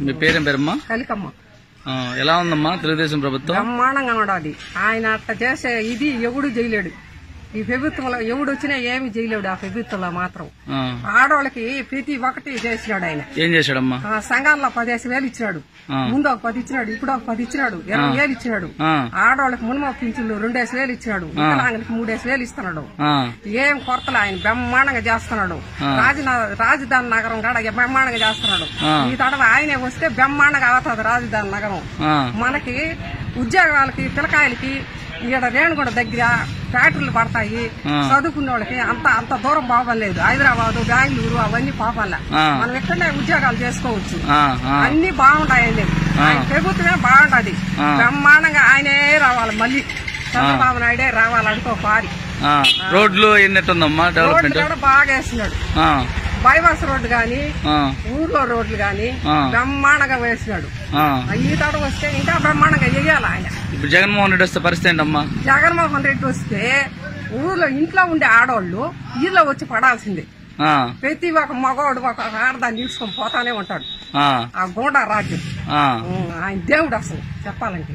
మీ పేరేం పేరమ్మా? కలికమ్మ. ఎలా ఉందమ్మా తెలుగుదేశం ప్రభుత్వం? బ్రహ్మాండంగా ఉండాలి ఆయన అట్ట చేసే ఇది ఎవడు చేయలేడు. ఈ ప్రభుత్వంలో ఎవడు వచ్చినా ఏమి చేయలేడు ఆ ప్రభుత్వంలో మాత్రం. ఆడవాళ్ళకి ప్రతి ఒక్కటి చేసినాడు ఆయన. ఏం చేశాడమ్మా? ఆ సంఘాల్లో పదిహేను వేలు ఇచ్చినాడు. ముందు ఒక పది ఇచ్చినాడు ఇప్పుడు ఒక పది ఇచ్చినాడు ఇరవై వేలు ఇచ్చినాడు. ఆడవాళ్ళకి మునిమ పింఛన్లు రెండేసి వేలు ఇచ్చినాడు. వికలాంగులకి మూడేసి వేలు ఇస్తున్నాడు. ఏం కొరతలు ఆయన బ్రహ్మాండంగా చేస్తున్నాడు. రాజధాని నగరం కాడ బ్రహ్మాండంగా చేస్తున్నాడు. ఈ తడవ ఆయనే వస్తే బ్రహ్మాండంగా అవుతుంది రాజధాని నగరం. మనకి ఉద్యోగాలకి పిల్లకాయలకి ఈడ రేణుగూడ దగ్గర ఫ్యాక్టరీలు పడతాయి. చదువుకున్న వాళ్ళకి అంత అంత దూరం పోవలేదు హైదరాబాద్ బెంగళూరు అవన్నీ పోవాల. మనం ఇక్కడనే ఉద్యోగాలు చేసుకోవచ్చు. అన్ని బాగుంటాయండి ఆయన ప్రభుత్వమే బాగుంటది. బ్రహ్మాండంగా ఆయనే రావాలి మళ్ళీ. చంద్రబాబు నాయుడే రావాలనుకో పారి. రోడ్లు ఎన్నట్టుందమ్మా డెవలప్మెంట్ బాగా వేసినాడు ఆ, బైపాస్ రోడ్డు గాని ఊర్లో రోడ్లు గాని. బ్రహ్మాండంగా వేసినాడు. ఈ తడ వస్తే ఇంకా బ్రహ్మాండంగా వేయాలి ఆయన. ఇప్పుడు జగన్మోహన్ రెడ్డి వస్తే పరిస్థితి ఏంటమ్మా? జగన్మోహన్ రెడ్డి వస్తే ఊర్లో ఇంట్లో ఉండే ఆడవాళ్ళు వీళ్ళో వచ్చి పడాల్సిందే. ప్రతి ఒక్క మగవాడు ఒక ఆడదాన్ని తీసుకొని పోతానే ఉంటాడు. ఆ, గూండా రాజ్యం ఆయన దేవుడు అసలు చెప్పాలంటే.